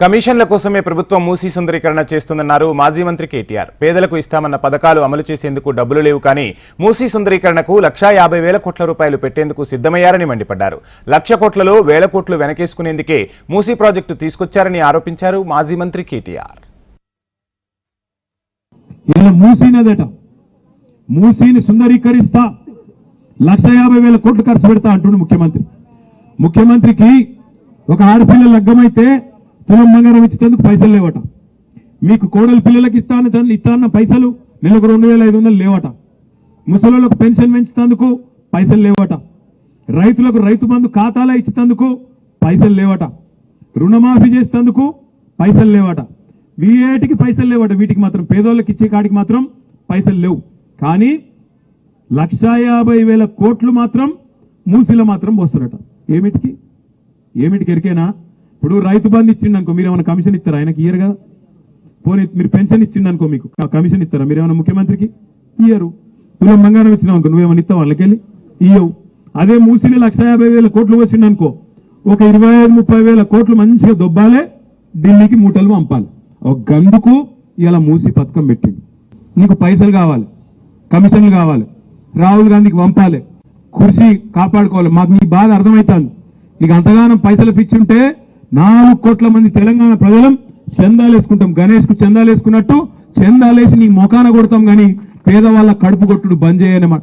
కమిషన్ల కోసమే ప్రభుత్వం మూసీ సుందరీకరణ చేస్తుందన్నారు మాజీ మంత్రి కేటీఆర్. పేదలకు ఇస్తామన్న పథకాలు అమలు చేసేందుకు డబ్బులు లేవు కానీ మూసీ సుందరీకరణకు లక్షా యాభై వేల కోట్ల రూపాయలు పెట్టేందుకు సిద్ధమయ్యారని మండిపడ్డారు. లక్ష కోట్లలో వేల కోట్లు వెనకేసుకునేందుకే మూసీ ప్రాజెక్టు తీసుకొచ్చారని ఆరోపించారు మాజీ మంత్రి కేటీఆర్. ఇలా మూసీని సుందరీకరిస్తా లక్ష యాభై వేల కోట్లు ఖర్చు పెడతా అంటుండు ముఖ్యమంత్రి. ముఖ్యమంత్రికి ఒక ఆడపిల్ల లగ్గమైతే తులం బంగారం ఇచ్చేందుకు పైసలు లేవట. మీకు కోడలి పిల్లలకి ఇస్తాను తను ఇస్తాన్న పైసలు నెలకు రెండు వేల ఐదు వందలు లేవట. ముసలిలకు పెన్షన్ పెంచుతందుకు పైసలు లేవట. రైతులకు రైతు బంధు ఖాతాలో ఇచ్చేందుకు పైసలు లేవట. రుణమాఫీ చేసేందుకు పైసలు లేవట. వీటికి పైసలు లేవట. వీటికి మాత్రం పేదోళ్ళకి ఇచ్చే కాడికి మాత్రం పైసలు లేవు. కానీ లక్షా యాభై వేల కోట్లు మాత్రం మూసిలో మాత్రం పోస్తున్నట. ఏమిటికి? ఏమిటికి ఎరికేనా ఇప్పుడు రైతు బంధు ఇచ్చిండు అనుకో మీరు ఏమైనా కమిషన్ ఇస్తారా? ఆయనకి ఇయ్యరు కదా? పోనీ మీరు పెన్షన్ ఇచ్చిండు అనుకో మీకు కమిషన్ ఇస్తారా? మీరు ఏమైనా ముఖ్యమంత్రికి? ఇయ్యరు. తులం బంగారం ఇచ్చినావు అనుకో నువ్వేమైనా ఇస్తావు వాళ్ళకెళ్ళి? ఇయ్యవు. అదే మూసిని లక్ష యాభై వేల కోట్లు వచ్చిండు అనుకో ఒక ఇరవై ఐదు ముప్పై వేల కోట్లు మంచిగా దొబ్బాలే ఢిల్లీకి మూటలు పంపాలి. ఒక గందుకు ఇలా మూసి పథకం పెట్టింది నీకు పైసలు కావాలి కమిషన్లు కావాలి రాహుల్ గాంధీకి పంపాలి కుర్చీ కాపాడుకోవాలి. మాకు నీ బాధ అర్థమవుతుంది నీకు అంతగానం పైసలు పిచ్చుంటే నాలుగు కోట్ల మంది తెలంగాణ ప్రజలం చందాలు వేసుకుంటాం గణేష్కు చందాలు వేసుకున్నట్టు చందాలేసి నీ మొఖాన కొడతాం గాని పేదవాళ్ళ కడుపు కొట్టుడు బంద్ చేయనమాట